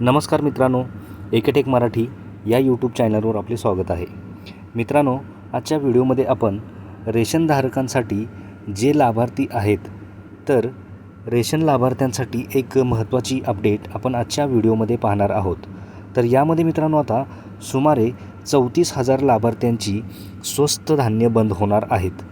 नमस्कार मित्रांनो एकेटेक मराठी या यूट्यूब चॅनलवर आपले स्वागत आहे. मित्रांनो आजच्या व्हिडिओमध्ये आपण रेशनधारकांसाठी जे लाभार्थी आहेत तर रेशन लाभार्थ्यांसाठी एक महत्त्वाची अपडेट आपण आजच्या व्हिडिओमध्ये पाहणार आहोत. तर यामध्ये मित्रांनो आता सुमारे चौतीस हजार लाभार्थ्यांची स्वस्त धान्य बंद होणार आहेत.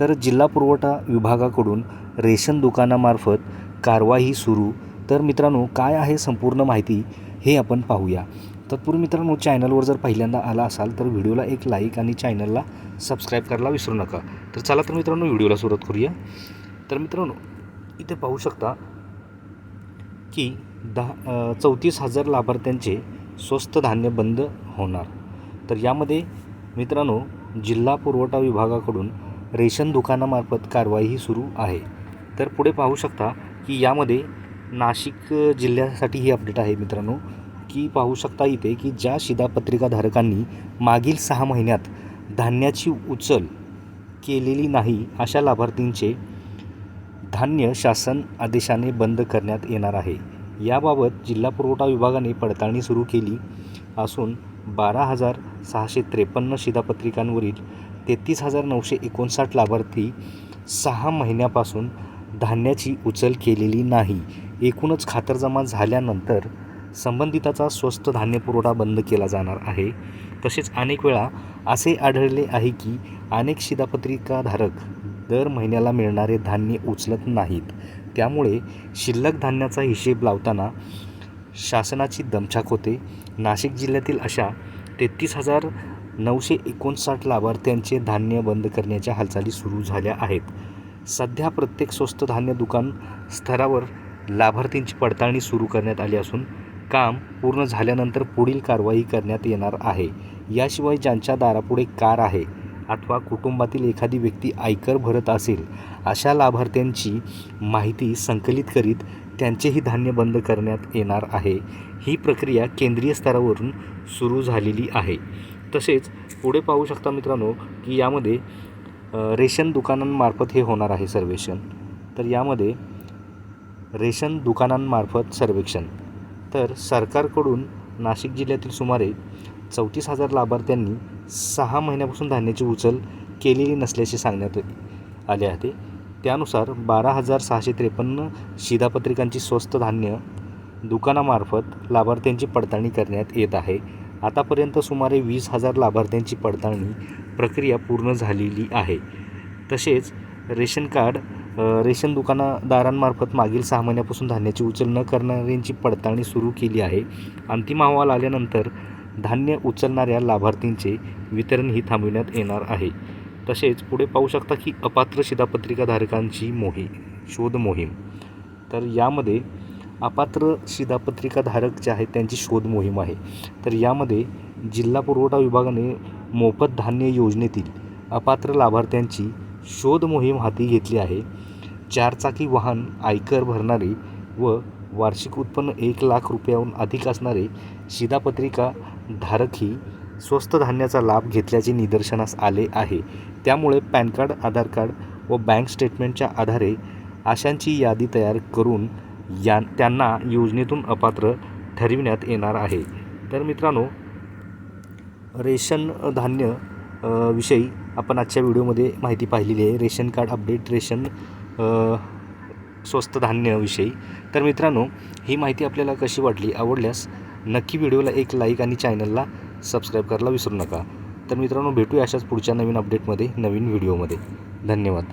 तर जिल्हा पुरवठा विभागाकडून रेशन दुकानामार्फत कारवाई सुरू तर मित्रांनो काय आहे संपूर्ण माहिती हे आपण पाहूया. तत्पूर्वी मित्रांनो चॅनलवर जर पहिल्यांदा आला असाल तर व्हिडिओला एक लाईक आणि चॅनलला सबस्क्राईब करायला विसरू नका. तर चला तर मित्रांनो व्हिडिओला सुरुवात करूया. तर मित्रांनो इथे पाहू शकता की दहा चौतीस हजार लाभार्थ्यांचे स्वस्त धान्य बंद होणार. तर यामध्ये मित्रांनो जिल्हा पुरवठा विभागाकडून रेशन दुकानामार्फत कारवाई सुरू आहे. तर पुढे पाहू शकता की यामध्ये नाशिक जिल्ह्यासाठी ही अपडेट आहे मित्रांनो की पाहू शकता इथे की ज्या शिधापत्रिकाधारकांनी मागील सहा महिन्यात धान्याची उचल केलेली नाही अशा लाभार्थींचे धान्य शासन आदेशाने बंद करण्यात येणार आहे. याबाबत जिल्हा पुरवठा विभागाने पडताळणी सुरू केली असून बारा हजार सहाशे त्रेपन्न शिधापत्रिकांवरील तेहतीस हजार नऊशे एकोणसाठ लाभार्थी सहा महिन्यापासून धान्याची उचल केलेली नाही. एकूणच खातरजमा झाल्यानंतर संबंधिताचा स्वस्त धान्य पुरवठा बंद केला जाणार आहे. तसेच अनेक वेळा असे आढळले आहे की अनेक शिधापत्रिकाधारक दर महिन्याला मिळणारे धान्य उचलत नाहीत. त्यामुळे शिल्लक धान्याचा हिशेब लावताना शासनाची दमछाक होते. नाशिक जिल्ह्यातील अशा तेहतीस हजार नऊशे एकोणसाठ लाभार्थ्यांचे धान्य बंद करण्याच्या हालचाली सुरू झाल्या आहेत. सध्या प्रत्येक स्वस्त धान्य दुकान स्तरावर लाभार्थींची पडताळणी सुरू करण्यात आली असून काम पूर्ण झाल्यानंतर पुढील कारवाई करण्यात येणार आहे. याशिवाय ज्यांच्या दारापुढे कार आहे अथवा कुटुंबातील एखादी व्यक्ती आयकर भरत असेल अशा लाभार्थ्यांची माहिती संकलित करीत त्यांचेही धान्य बंद करण्यात येणार आहे. ही प्रक्रिया केंद्रीय स्तरावरून सुरू झालेली आहे. तसेच पुढे पाहू शकता मित्रांनो की यामध्ये रेशन दुकानांमार्फत हे होणार आहे सर्वेक्षण. तर यामध्ये रेशन दुकानांमार्फत सर्वेक्षण. तर सरकारकडून नाशिक जिल्ह्यातील सुमारे चौतीस हजार लाभार्थ्यांनी सहा महिन्यापासून धान्याची उचल केलेली नसल्याचे सांगण्यात आले होते त्यानुसार बारा हजार सहाशे त्रेपन्न शिधापत्रिकांची स्वस्त धान्य दुकानामार्फत लाभार्थ्यांची पडताळणी करण्यात येत आहे. आतापर्यंत सुमारे वीस हजार लाभार्थ्यांची पडताळणी प्रक्रिया पूर्ण झालेली आहे. तसेच रेशन कार्ड रेशन दुकानदारांमार्फत मागील सहा महिन्यापासून धान्याची उचल न करणाऱ्यांची पडताळणी सुरू केली आहे. अंतिम अहवाल आल्यानंतर धान्य उचलणाऱ्या लाभार्थींचे वितरणही थांबविण्यात येणार आहे. तसेच पुढे पाहू शकता की अपात्र शिधापत्रिकाधारकांची मोहीम शोध मोहीम. तर यामध्ये अपात्र शिधापत्रिकाधारक जे आहेत त्यांची शोध मोहीम आहे. तर यामध्ये जिल्हा पुरवठा विभागाने मोफत धान्य योजनेतील अपात्र लाभार्थ्यांची शोध मोहीम हाती घेतली आहे. चारचाकी वाहन आयकर भरणारे व वार्षिक उत्पन्न एक लाख रुपयाहून अधिक असणारे शिधापत्रिका धारकही स्वस्त धान्याचा लाभ घेतल्याचे निदर्शनास आले आहे. त्यामुळे पॅन कार्ड आधार कार्ड व बँक स्टेटमेंटच्या आधारे अशांची यादी तयार करून या त्यांना योजनेतून अपात्र ठरविण्यात येणार आहे. तर मित्रांनो रेशन धान्य विषयी आपण आजच्या व्हिडिओमध्ये माहिती पाहिलेली आहे रेशन कार्ड अपडेट रेशन स्वस्त धान्याविषयी. तर मित्रांनो ही माहिती आपल्याला कशी वाटली आवडल्यास नक्की व्हिडिओला एक लाईक आणि चॅनलला सबस्क्राईब करायला विसरू नका. तर मित्रांनो भेटूया अशाच पुढच्या नवीन अपडेटमध्ये नवीन व्हिडिओमध्ये. धन्यवाद.